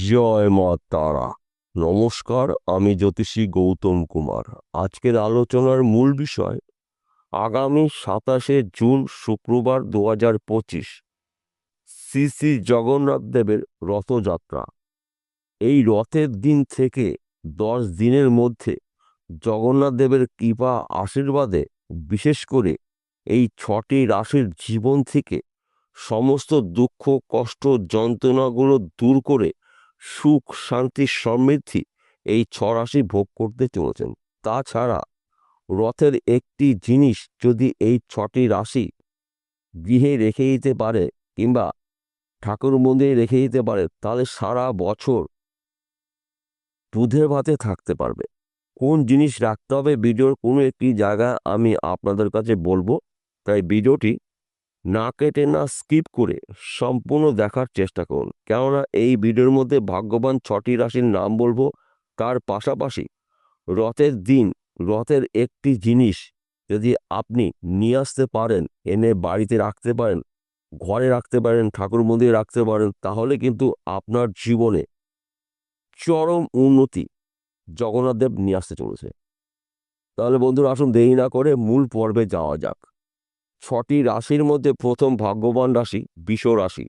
জয় মা তারা। নমস্কার, আমি জ্যোতিষী গৌতম কুমার। আজকের আলোচনার মূল বিষয়, আগামী সাতাশে জুন শুক্রবার দু হাজার পঁচিশ শ্রী শ্রী জগন্নাথ দেবের রথযাত্রা। এই রথের দিন থেকে দশ দিনের মধ্যে জগন্নাথ দেবের কৃপা আশীর্বাদে, বিশেষ করে এই ছটি রাশির জীবন থেকে সমস্ত দুঃখ, কষ্ট, যন্ত্রণাগুলো দূর করে সুখ, শান্তি, সমৃদ্ধি এই ছ রাশি ভোগ করতে চলেছেন। তাছাড়া রথের একটি জিনিস যদি এই ছটি রাশি গৃহে রেখে দিতে পারে কিংবা ঠাকুর মন্দিরে রেখে দিতে পারে, তাহলে সারা বছর দুধের ভাতে থাকতে পারবে। কোন জিনিস রাখতে হবে, ভিডিওর কোনো একটি জায়গা আমি আপনাদের কাছে বলব। তাই ভিডিওটি না কেটে না স্কিপ করে সম্পূর্ণ দেখার চেষ্টা করুন। কেননা এই ভিডিওর মধ্যে ভাগ্যবান ছটি রাশির নাম বলব। তার পাশাপাশি রথের দিন, রথের একটি জিনিস যদি আপনি নিয়ে আসতে পারেন, এনে বাড়িতে রাখতে পারেন, ঘরে রাখতে পারেন, ঠাকুর মন্দিরে রাখতে পারেন, তাহলে কিন্তু আপনার জীবনে চরম উন্নতি জগন্নাথ দেব নিয়ে আসতে চলেছে। তাহলে বন্ধুরা আসুন দেরি না করে মূল পর্বে যাওয়া যাক। ছটি রাশির মধ্যে প্রথম ভাগ্যবান রাশি বিষ রাশি।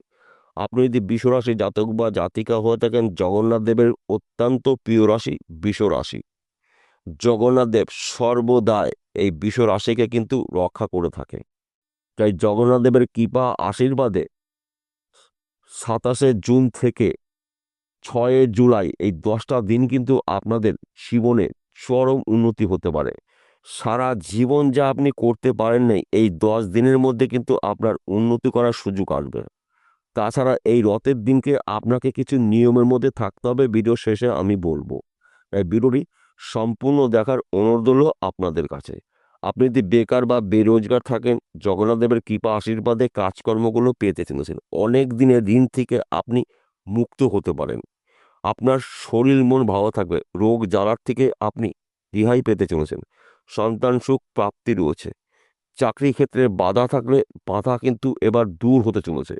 আপনি যদি বিষ রাশি জাতক বা জাতিকা হয়ে থাকেন, জগন্নাথ দেবের অত্যন্ত প্রিয় রাশি বিষ রাশি। জগন্নাথ দেব সর্বদাই এই বিষ রাশিকে কিন্তু রক্ষা করে থাকে। তাই জগন্নাথ দেবের কৃপা আশীর্বাদে সাতাশে জুন থেকে ছয়ে জুলাই এই দশটা দিন কিন্তু আপনাদের জীবনে চরম উন্নতি হতে পারে। সারা জীবন যা আপনি করতে পারেন নাই, এই দশ দিনের মধ্যে কিন্তু আপনার উন্নতি করার সুযোগ আসবে। তাছাড়া এই রথের দিনকে আপনাকে কিছু নিয়মের মধ্যে থাকতে হবে, ভিডিও শেষে আমি বলব। তাই ভিডিওটি সম্পূর্ণ দেখার অনুরোধ আপনাদের কাছে। আপনি যদি বেকার বা বেরোজগার থাকেন, জগন্নাথ দেবের কৃপা আশীর্বাদে কাজকর্মগুলো পেতে চলেছেন অনেক দিনের ঋণ থেকে আপনি মুক্ত হতে পারেন। আপনার শরীর মন ভালো থাকবে, রোগ জ্বালার থেকে আপনি রেহাই পেতে চলেছেন সন্তান সুখ প্রাপ্তি রয়েছে। চাকরি ক্ষেত্রে বাধা থাকলে বাধা কিন্তু এবার দূর হতে চলেছে।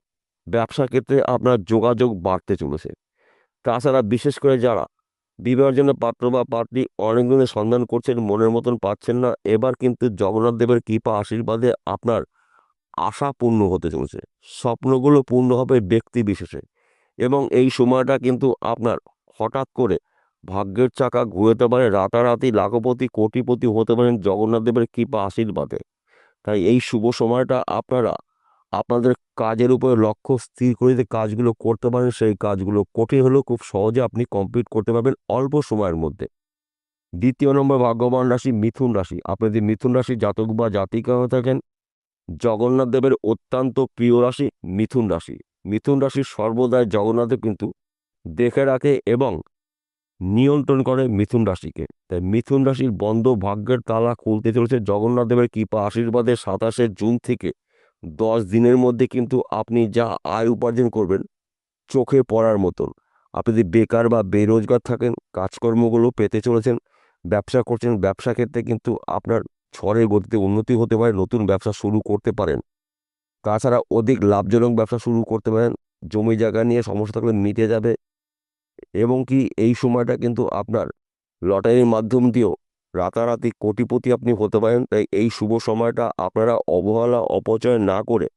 ব্যবসা ক্ষেত্রে আপনার যোগাযোগ বাড়তে চলেছে। তাছাড়া বিশেষ করে যারা বিবাহের জন্য পাত্র বা পাত্রী অনেক দিনের সন্ধান করছেন, মনের মতন পাচ্ছেন না, এবার কিন্তু জগন্নাথ দেবের কৃপা আশীর্বাদে আপনার আশা পূর্ণ হতে চলেছে। স্বপ্নগুলো পূর্ণ হবে ব্যক্তি বিশেষে। এবং এই সময়টা কিন্তু আপনার হঠাৎ করে ভাগ্যের চাকা ঘুরতে পারে, রাতারাতি লাখপতি, কোটিপতি হতে পারেন জগন্নাথ দেবের কৃপা আশীর্বাদে। তাই এই শুভ সময়টা আপনারা আপনাদের কাজের উপরে লক্ষ্য স্থির করে যে কাজগুলো করতে পারেন, সেই কাজগুলো কঠিন হলেও খুব সহজে আপনি কমপ্লিট করতে পারবেন অল্প সময়ের মধ্যে। দ্বিতীয় নম্বর, ভাগ্যবান রাশি, মিথুন রাশি। আপনি যদি মিথুন রাশি জাতক বা জাতিকা হয়ে থাকেন, জগন্নাথ দেবের অত্যন্ত প্রিয় রাশি মিথুন রাশি। মিথুন রাশির সর্বদাই জগন্নাথে কিন্তু দেখে রাখে এবং নিয়ন্ত্রণ করে মিথুন রাশিকে। তাই মিথুন রাশির বন্ধ ভাগ্যের তালা খুলতে চলেছে জগন্নাথ দেবের কৃপা আশীর্বাদে সাতাশে জুন থেকে। দশ দিনের মধ্যে কিন্তু আপনি যা আয় উপার্জন করবেন, চোখে পড়ার মতন। আপনি যদি বেকার বা বেরোজগার থাকেন, কাজকর্মগুলো পেতে চলেছেন, ব্যবসা করছেন, ব্যবসা ক্ষেত্রে কিন্তু আপনার ঝড়ের গতিতে উন্নতি হতে পারে, নতুন ব্যবসা শুরু করতে পারেন। তাছাড়া অধিক লাভজনক ব্যবসা শুরু করতে পারেন, জমি জায়গা নিয়ে সমস্যা থাকলে মিটে যাবে এবং কি এই সময়টা কিন্তু আপনার লটারির মাধ্যম দিয়েও রাতারাতি কোটিপতি আপনি হতে পারেন। তাই এই শুভ সময়টা আপনারা অবহেলা, অপচয় না করে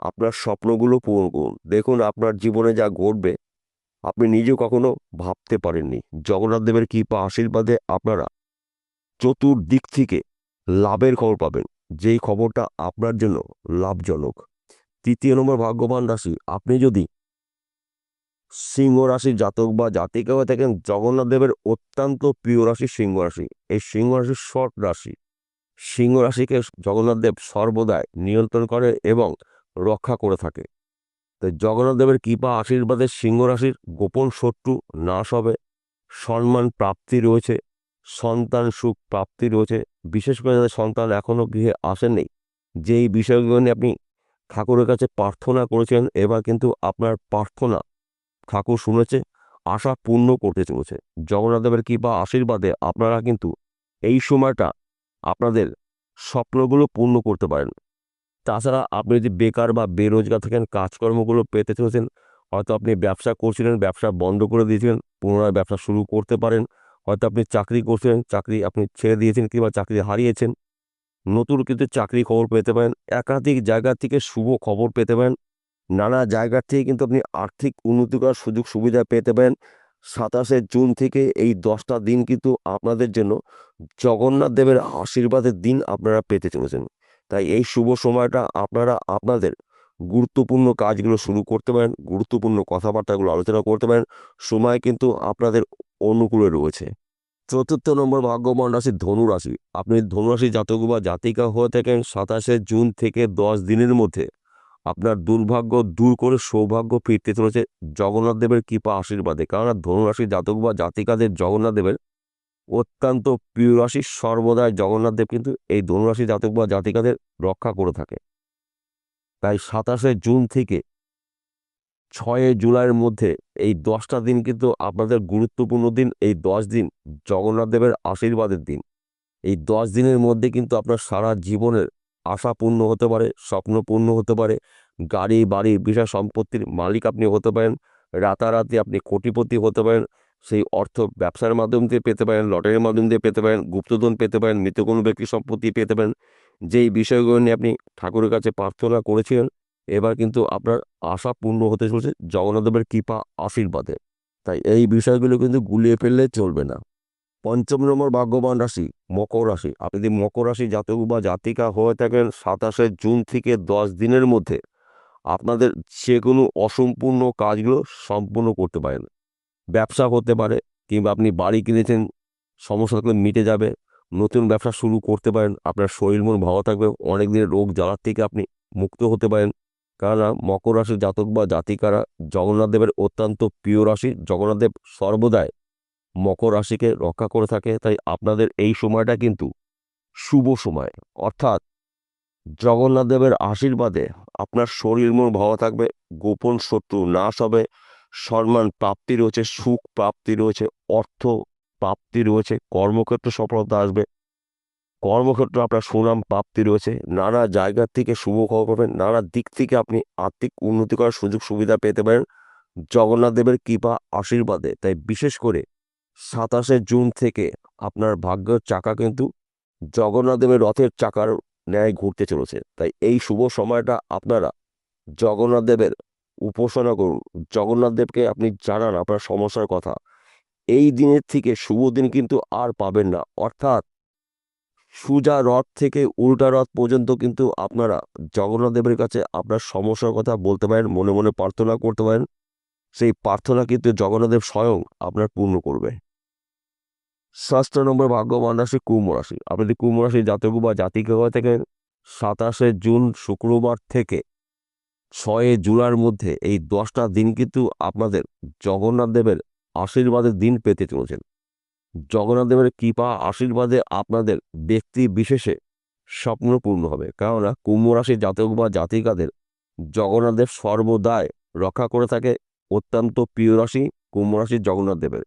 আপনার স্বপ্নগুলো পূরণ করুন। দেখুন আপনার জীবনে যা ঘটবে, আপনি নিজেও কখনো ভাবতে পারেননি। জগন্নাথ দেবের কৃপা আশীর্বাদে আপনারা চতুর্দিক থেকে লাভের খবর পাবেন। যেই খবরটা আপনার জন্য লাভজনক। তৃতীয় নম্বর ভাগ্যবান রাশি, আপনি যদি সিংহ রাশির জাতক বা জাতিকা হয়ে থাকেন জগন্নাথ দেবের অত্যন্ত প্রিয় রাশি সিংহ রাশি। এই সিংহ রাশির শর্ট রাশি। সিংহ রাশিকে জগন্নাথ দেব সর্বদাই নিয়ন্ত্রণ করে এবং রক্ষা করে থাকে। তাই জগন্নাথ দেবের কৃপা, আশীর্বাদে সিংহ রাশির গোপন শত্রু নাশ হবে। সম্মান প্রাপ্তি রয়েছে। সন্তান সুখ প্রাপ্তি রয়েছে। বিশেষ করে যাদের সন্তান এখনও গৃহে আসেননি, যেই বিষয়গুলো নিয়ে আপনি ঠাকুরের কাছে প্রার্থনা করেছেন, এবার কিন্তু আপনার প্রার্থনা ঠাকুর শুনেছে, আশা পূর্ণ করতে চলেছে। জগন্নাথ দেবের কৃপা আশীর্বাদে আপনারা কিন্তু এই সময়টা আপনাদের স্বপ্নগুলো পূর্ণ করতে পারেন। তাছাড়া আপনি যদি বেকার বা বেরোজগার থাকেন, কাজকর্মগুলো পেতে চলেছেন, হয়তো আপনি ব্যবসা করছিলেন, ব্যবসা বন্ধ করে দিয়েছিলেন, পুনরায় ব্যবসা শুরু করতে পারেন, হয়তো আপনি চাকরি করছিলেন, চাকরি আপনি ছেড়ে দিয়েছেন কিংবা চাকরি হারিয়েছেন, নতুন কিন্তু চাকরি খবর পেতে পারেন, একাধিক জায়গা থেকে শুভ খবর পেতে পারেন নানা জায়গা থেকে কিন্তু আপনি আর্থিক উন্নতি করার সুযোগ সুবিধা পেতে পারেন। সাতাশে জুন থেকে এই দশটা দিন কিন্তু আপনাদের জন্য জগন্নাথ দেবের আশীর্বাদের দিন আপনারা পেতে চলেছেন। তাই এই শুভ সময়টা আপনারা আপনাদের গুরুত্বপূর্ণ কাজগুলো শুরু করতে পারেন, গুরুত্বপূর্ণ কথাবার্তাগুলো আলোচনা করতে পারেন, সময় কিন্তু আপনাদের অনুকূলে রয়েছে। চতুর্থ নম্বর ভাগ্যবান রাশি ধনু রাশি আপনি ধনুরাশি জাতক বা জাতিকা হয়ে থাকেন। সাতাশে জুন থেকে দশ দিনের মধ্যে আপনার দুর্ভাগ্য দূর করে সৌভাগ্য ফিরতে চলেছে জগন্নাথ দেবের কৃপা আশীর্বাদে। কারণ ধনুরাশি জাতক বা জাতিকাদের জগন্নাথ দেবের অত্যন্ত প্রিয় রাশি। সর্বদাই জগন্নাথ দেব কিন্তু এই ধনুরাশি জাতক বা জাতিকাদের রক্ষা করে থাকে। তাই সাতাশে জুন থেকে ছয় জুলাইয়ের মধ্যে এই দশটা দিন কিন্তু আপনাদের গুরুত্বপূর্ণ দিন। এই দশ দিন জগন্নাথ দেবের আশীর্বাদের দিন। এই দশ দিনের মধ্যে কিন্তু আপনার সারা জীবনের আশা পূর্ণ হতে পারে, স্বপ্ন পূর্ণ হতে পারে, গাড়ি, বাড়ি বিষয় সম্পত্তির মালিক আপনি হতে পারেন, রাতারাতি আপনি কোটিপতি হতে পারেন, সেই অর্থ ব্যবসার মাধ্যম দিয়ে পেতে পারেন, লটারির মাধ্যম দিয়ে পেতে পারেন, গুপ্তধন পেতে পারেন মৃত কোনো ব্যক্তি সম্পত্তি পেতে পারেন, যেই বিষয়গুলো নিয়ে আপনি ঠাকুরের কাছে প্রার্থনা করেছিলেন, এবার কিন্তু আপনার আশা পূর্ণ হতে চলেছে জগন্নাথদেবের কৃপা আশীর্বাদে। তাই এই বিষয়গুলো কিন্তু গুলিয়ে ফেললে চলবে না। পঞ্চম নম্বর ভাগ্যবান রাশি, মকর রাশি। আপনি যদি মকর রাশি জাতক বা জাতিকা হয়ে থাকেন সাতাশে জুন থেকে দশ দিনের মধ্যে, আপনাদের যে কোনো অসম্পূর্ণ কাজগুলো সম্পূর্ণ করতে পারেন। ব্যবসা হতে পারে কিংবা আপনি বাড়ি কিনেছেন, সমস্যা থাকলে মিটে যাবে, নতুন ব্যবসা শুরু করতে পারেন, আপনার শরীর মন ভালো থাকবে অনেক দিনের রোগ জ্বালার থেকে আপনি মুক্ত হতে পারেন। কেননা মকর রাশির জাতক বা জাতিকারা জগন্নাথ দেবের অত্যন্ত প্রিয় রাশি, জগন্নাথ দেব সর্বদাই মকর রাশিকে রক্ষা করে থাকে, তাই আপনাদের এই সময়টা কিন্তু শুভ সময়। অর্থাৎ জগন্নাথ দেবের আশীর্বাদে আপনার শরীর মন ভালো থাকবে, গোপন শত্রু নাশ হবে, সম্মান প্রাপ্তি রয়েছে, সুখ প্রাপ্তি রয়েছে, অর্থ প্রাপ্তি রয়েছে, কর্মক্ষেত্রে সফলতা আসবে। কর্মক্ষেত্রে আপনার সুনাম প্রাপ্তি রয়েছে, নানা জায়গা থেকে শুভ খবর পাবেন, নানা দিক থেকে আপনি আর্থিক উন্নতি করার সুযোগ সুবিধা পেতে পারেন। জগন্নাথ দেবের কৃপা, আশীর্বাদে, তাই বিশেষ করে সাতাশে জুন থেকে আপনার ভাগ্যের চাকা কিন্তু জগন্নাথ দেবের রথের চাকার ন্যায় ঘুরতে চলেছে। তাই এই শুভ সময়টা আপনারা জগন্নাথ দেবের উপাসনা করুন। জগন্নাথ দেবকে আপনি জানান আপনার সমস্যার কথা। এই দিনের থেকে শুভ দিন কিন্তু আর পাবেন না। অর্থাৎ সুজা রথ থেকে উল্টা রথ পর্যন্ত কিন্তু আপনারা জগন্নাথ দেবের কাছে আপনার সমস্যার কথা বলতে পারেন, মনে মনে প্রার্থনা করতে পারেন। সেই প্রার্থনা কিন্তু জগন্নাথদেব স্বয়ং আপনার পূর্ণ করবে। ষষ্ঠ নম্বর ভাগ্যবান রাশি কুম্ভ রাশি। আপনি যদি কুম্ভ রাশি জাতক বা জাতিকে থাকেন, সাতাশে জুন শুক্রবার থেকে ছয়ে জুলাইয়ের মধ্যে এই দশটা দিন কিন্তু আপনাদের জগন্নাথ দেবের আশীর্বাদের দিন পেতে চলেছেন। জগন্নাথ দেবের কৃপা, আশীর্বাদে আপনাদের ব্যক্তি বিশেষে স্বপ্ন পূর্ণ হবে। কেননা কুম্ভ রাশির জাতক বা জাতিকাদের জগন্নাথ দেব সর্বদাই রক্ষা করে থাকে। অত্যন্ত প্রিয় রাশি কুম্ভ রাশির জগন্নাথ দেবের।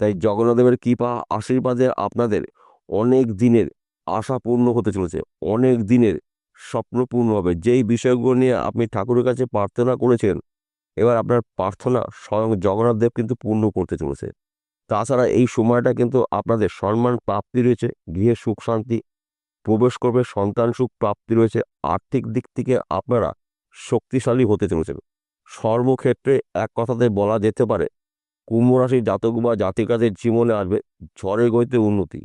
তাই জগন্নাথদেবের কৃপা, আশীর্বাদে আপনাদের অনেক দিনের আশা পূর্ণ হতে চলেছে। অনেক দিনের স্বপ্ন পূর্ণ হবে। যেই বিষয়গুলো নিয়ে আপনি ঠাকুরের কাছে প্রার্থনা করেছেন, এবার আপনার প্রার্থনা স্বয়ং জগন্নাথ দেব কিন্তু পূর্ণ করতে চলেছে। তাছাড়া এই সময়টা কিন্তু আপনাদের সম্মান প্রাপ্তি রয়েছে। গৃহে সুখ শান্তি, প্রবেশ করবে, সন্তান সুখ প্রাপ্তি রয়েছে। আর্থিক দিক থেকে আপনারা শক্তিশালী হতে চলেছেন। সর্বক্ষেত্রে এক কথাতে বলা যেতে পারে কুম্ভ রাশির জাতক বা জাতিকাদের জীবনে আসবে ঝড়ের গতিতে উন্নতি।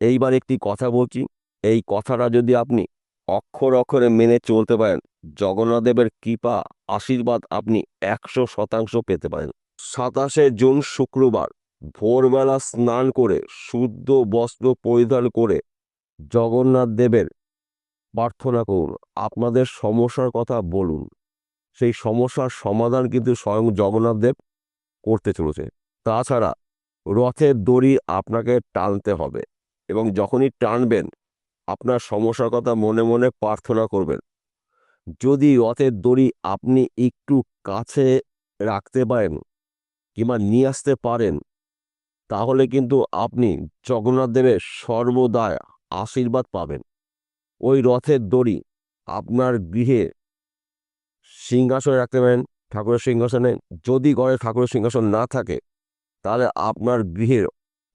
এইবার একটি কথা বলছি, এই কথাটা যদি আপনি অক্ষর অক্ষরে মেনে চলতে পারেন, জগন্নাথদেবের কৃপা, আশীর্বাদ আপনি একশো শতাংশ পেতে পারেন। সাতাশে জুন শুক্রবার, ভোরবেলা স্নান করে শুদ্ধ বস্ত্র পরিধান করে জগন্নাথ দেবের প্রার্থনা করুন। আপনাদের সমস্যার কথা বলুন। সেই সমস্যার সমাধান কিন্তু স্বয়ং জগন্নাথ দেব করতে চলেছে। তাছাড়া রথের দড়ি আপনাকে টানতে হবে এবং যখনই টানবেন, আপনার সমস্যার কথা মনে মনে প্রার্থনা করবেন। যদি রথের দড়ি আপনি একটু কাছে রাখতে পারেন কিংবা নিয়ে আসতে পারেন, তাহলে কিন্তু আপনি জগন্নাথ দেবের সর্বদা আশীর্বাদ পাবেন। ওই রথের দড়ি আপনার গৃহে সিংহাসনে রাখতে পারেন। ঠাকুরের সিংহাসনে যদি ঘরে ঠাকুরের সিংহাসন না থাকে, তাহলে আপনার গৃহের,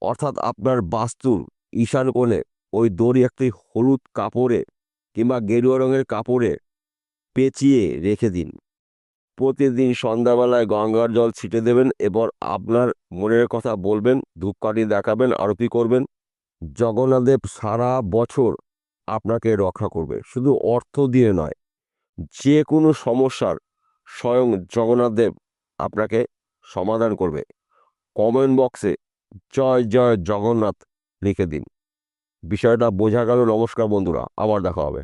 অর্থাৎ আপনার বাস্তুর ঈশান কোণে ওই দড়ি একটি হলুদ কাপড়ে কিংবা গেরুয়া রঙের কাপড়ে পেঁচিয়ে রেখে দিন। প্রতিদিন সন্ধ্যাবেলায় গঙ্গার জল ছিটে দেবেন এবার আপনার মনের কথা বলবেন, ধূপকাঠি দেখাবেন, আরতি করবেন। জগন্নাথদেব সারা বছর আপনাকে রক্ষা করবে। শুধু অর্থ দিয়ে নয়, যে কোনো সমস্যার স্বয়ং জগন্নাথ দেব আপনাকে সমাধান করবে। কমেন্ট বক্সে জয় জয়, জগন্নাথ লিখে দিন। বিষয়টা বোঝা গেল। নমস্কার বন্ধুরা, আবার দেখা হবে।